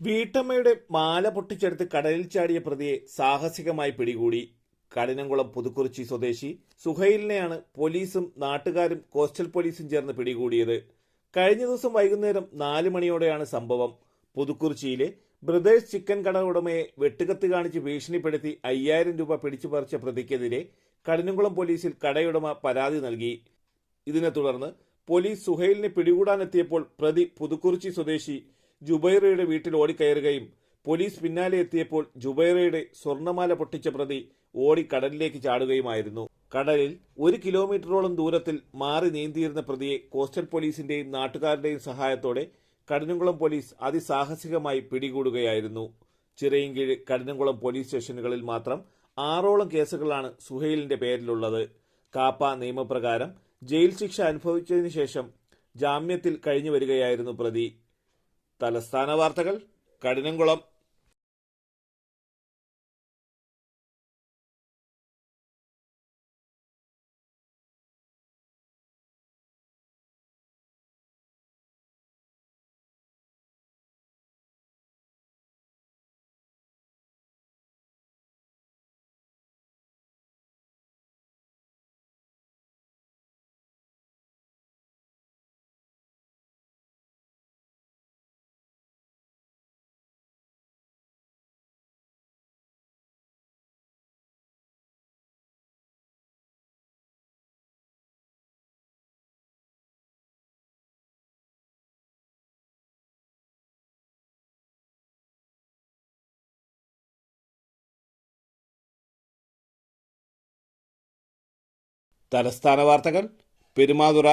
വീട്ടമ്മയുടെ മാല പൊട്ടിച്ചെടുത്ത് കടലിൽ ചാടിയ പ്രതിയെ സാഹസികമായി പിടികൂടി. കഠിനംകുളം പുതുക്കുറിച്ചി സ്വദേശി സുഹൈലിനെയാണ് പോലീസും നാട്ടുകാരും കോസ്റ്റൽ പോലീസും ചേർന്ന് പിടികൂടിയത്. കഴിഞ്ഞ ദിവസം വൈകുന്നേരം നാല് മണിയോടെയാണ് സംഭവം. പുതുക്കുറിച്ചിയിലെ ബ്രദേഴ്സ് ചിക്കൻ കട ഉടമയെ വെട്ടുകത്ത് കാണിച്ച് ഭീഷണിപ്പെടുത്തി അയ്യായിരം രൂപ പിടിച്ചു പറിച്ച പ്രതിക്കെതിരെ കഠിനംകുളം പോലീസിൽ കടയുടമ പരാതി നൽകി. ഇതിനെ തുടർന്ന് പോലീസ് സുഹൈലിനെ പിടികൂടാനെത്തിയപ്പോൾ പ്രതി പുതുക്കുറിച്ചി സ്വദേശി ജുബൈറയുടെ വീട്ടിൽ ഓടിക്കയറുകയും പോലീസ് പിന്നാലെ എത്തിയപ്പോൾ ജുബൈറയുടെ സ്വർണമാല പൊട്ടിച്ച പ്രതി ഓടി കടലിലേക്ക് ചാടുകയുമായിരുന്നു. കടലിൽ ഒരു കിലോമീറ്ററോളം ദൂരത്തിൽ മാറി നീന്തിയിരുന്ന പ്രതിയെ കോസ്റ്റൽ പോലീസിന്റെയും നാട്ടുകാരുടെയും സഹായത്തോടെ കഠിനംകുളം പോലീസ് അതിസാഹസികമായി പിടികൂടുകയായിരുന്നു. ചിറയിൻകീഴ് കഠിനംകുളം പോലീസ് സ്റ്റേഷനുകളിൽ മാത്രം ആറോളം കേസുകളാണ് സുഹൈലിന്റെ പേരിലുള്ളത്. കാപ്പ നിയമപ്രകാരം ജയിൽ ശിക്ഷ അനുഭവിച്ചതിനു ശേഷം ജാമ്യത്തിൽ കഴിഞ്ഞു വരികയായിരുന്നു പ്രതി. തലസ്ഥാന വാർത്തകൾ കഠിനംകുളം തലസ്ഥാന വാർത്തകൾ പെരുമാതുറ